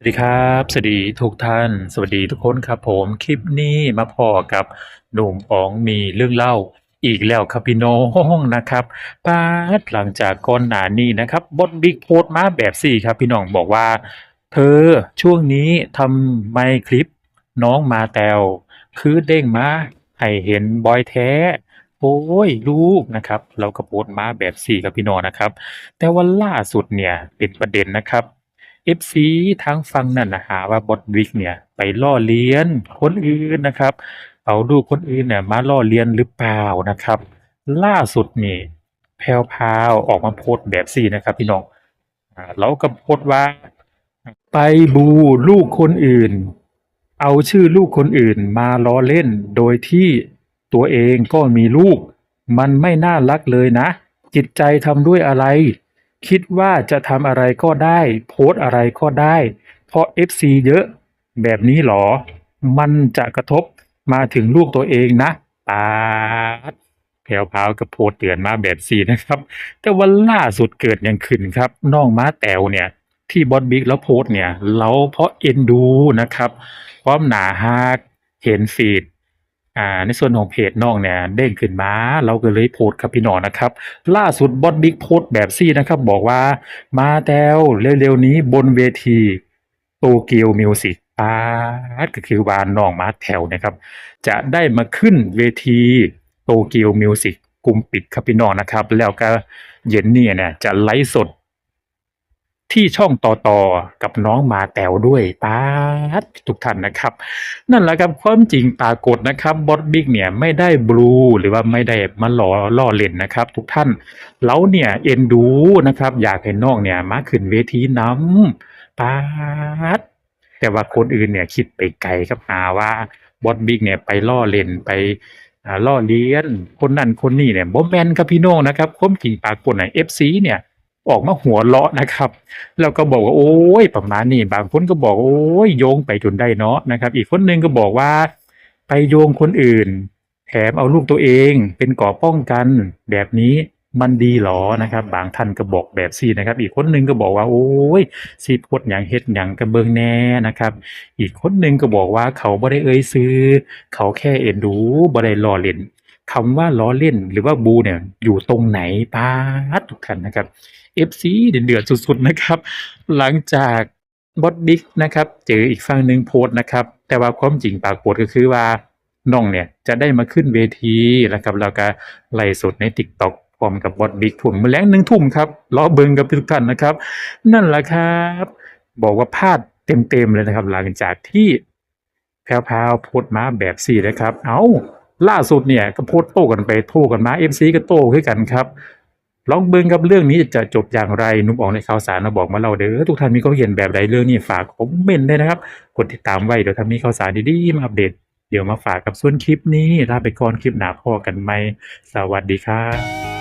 สวัสดีครับ สวัสดีทุกท่าน สวัสดีทุกคนครับผมคลิปนี้มาพอกับหนุ่มอ๋องมีเรื่องเล่าอีกแล้วครับพี่น้องนะครับปาดหลังจากก่อนหน้านี้นะครับบทบิ๊กโพสมาแบบสี่ครับพี่น้องบอกว่า เธอช่วงนี้ทำไมคลิปน้องมาแตวคือเด้งมาให้เห็นบอยแท้โอ้ยลูกนะครับ เราก็โพสมาแบบสี่ครับพี่น้องนะครับ แต่ว่าล่าสุดเนี่ยเป็นประเด็นนะครับ FC ทางฝั่งนั่นนะหาว่าบอทวิกเนี่ย ไปล้อเลียนคนอื่นนะครับ เอารูปคนอื่นเนี่ยมาล้อเลียนหรือเปล่านะครับ ล่าสุดนี่แพรวพาวออกมาโพสแบบสี่นะครับ พี่น้องเราก็โพสว่า ไปบูลูกคนอื่น เอาชื่อลูกคนอื่นมาล้อเล่น โดยที่ตัวเองก็มีลูก มันไม่น่ารักเลยนะ จิตใจทำด้วยอะไร คิดว่าจะทำอะไรก็ได้ โพสอะไรก็ได้ เพราะ FC เยอะแบบนี้หรอ มันจะกระทบมาถึงลูกตัวเองนะปาดแพรวพาวกับโพสเตือนมาแบบสีนะครับ แต่วันล่าสุดเกิดอย่างขึ้นครับน้องม้าแตวเนี่ย ที่บอสบิ๊กแล้วโพสเนี่ย เราเพราะเอ็นดูนะครับ ความหนาฮักเห็นฟีด อ่าในส่วนของเพจน้องเนี่ยเด้งขึ้นมาเราก็เลยโพสครับพี่น้องนะครับ ล่าสุดบอสบิ๊กโพสแบบซี่นะครับ บอกว่ามาแตวเร็วๆนี้บนเวทีโตเกียวมิวสิกปาดก็คือวานน้องมาแถวนะครับ จะได้มาขึ้นเวทีโตเกียวมิวสิกกลุ่มปิดครับพี่น้องนะครับ แล้วก็เย็นเนี่เนี่ยจะไลฟ์สด ที่ช่องต่อต่อกับน้องมาแต๋วด้วยปาดทุกท่านนะครับ นั่นแหละครับความจริงปรากฏนะครับบอสบิ๊กเนี่ยไม่ได้บลูหรือว่าไม่ได้มาล้อล่อเล่นนะครับ ทุกท่านเราเนี่ยเอ็นดูนะครับ อยากให้น้องเนี่ยมาขึ้นเวทีน้ำปาดแต่ว่าคนอื่นเนี่ยคิดไปไกลครับหาว่าบอสบิ๊กเนี่ยไปล่อเล่นไปล่อเลี้ยนคนนั้นคนนี้เนี่ยบ่แมนครับพี่น้องนะครับความจริงปรากฏใน FC เนี่ย ออกมาหัวเราะนะครับแล้วก็บอกว่าโอ้ยประมาณนี้บางคนก็บอกโอ้ยโยงไปจนได้เนาะนะครับ อีกคนหนึงก็บอกว่า ไปโยงคนอื่น แถมเอาลูกตัวเองเป็นก่อป้องกันแบบนี้มันดีหรอนะครับ บางท่านก็บอกแบบซี่นะครับ อีกคนหนึงก็บอกว่า โอ้ยสิพดอย่างเฮ็ดอย่างกระเบิงแน่นะครับ อีกคนหนึงก็บอกว่าเขาบ่ได้เอ่ยซื้อ เขาแค่เอ็นดูบ่ได้ล้อเล่น คำว่าล้อเล่นหรือว่าบูเนี่ยอยู่ตรงไหนป้าทุกท่านนะครับ FC เดือดสุดๆนะครับ หลังจากบอสบิ๊กนะครับ เจออีกฝั่งหนึ่งโพสนะครับ แต่ว่าความจริงปากฏก็คือว่าน้องเนี่ยจะได้มาขึ้นเวทีนะครับแล้วก็ไล่สดใน TikTok พร้อมกับบอสบิ๊กทุ่มาแมลงหนึ่งทุ่มครับรอเบิงกับทุกท่านนะครับ นั่นแหละครับ บอกว่าพลาดเต็มๆเลยนะครับ หลังจากที่แพรวๆโพสมาแบบสี่นะครับ เอา ล่าสุดเนี่ยก็โพสต์โต้กันไปโต้กันมาเอฟซีก็โต้ขึ้นกันครับลองเบิ่งกับเรื่องนี้จะจบอย่างไรนุ่มออกในข่าวสารมาบอกมาเราเด้อทุกท่านมีความเห็นแบบใดเรื่องนี้ฝากคอมเมนต์ได้นะครับกดติดตามไว้เดี๋ยวถ้ามีข่าวสารดีๆมาอัปเดต เดี๋ยวมาฝากกับส่วนคลิปนี้ลาไปก่อนคลิปหน้าพอกันไหมสวัสดีครับ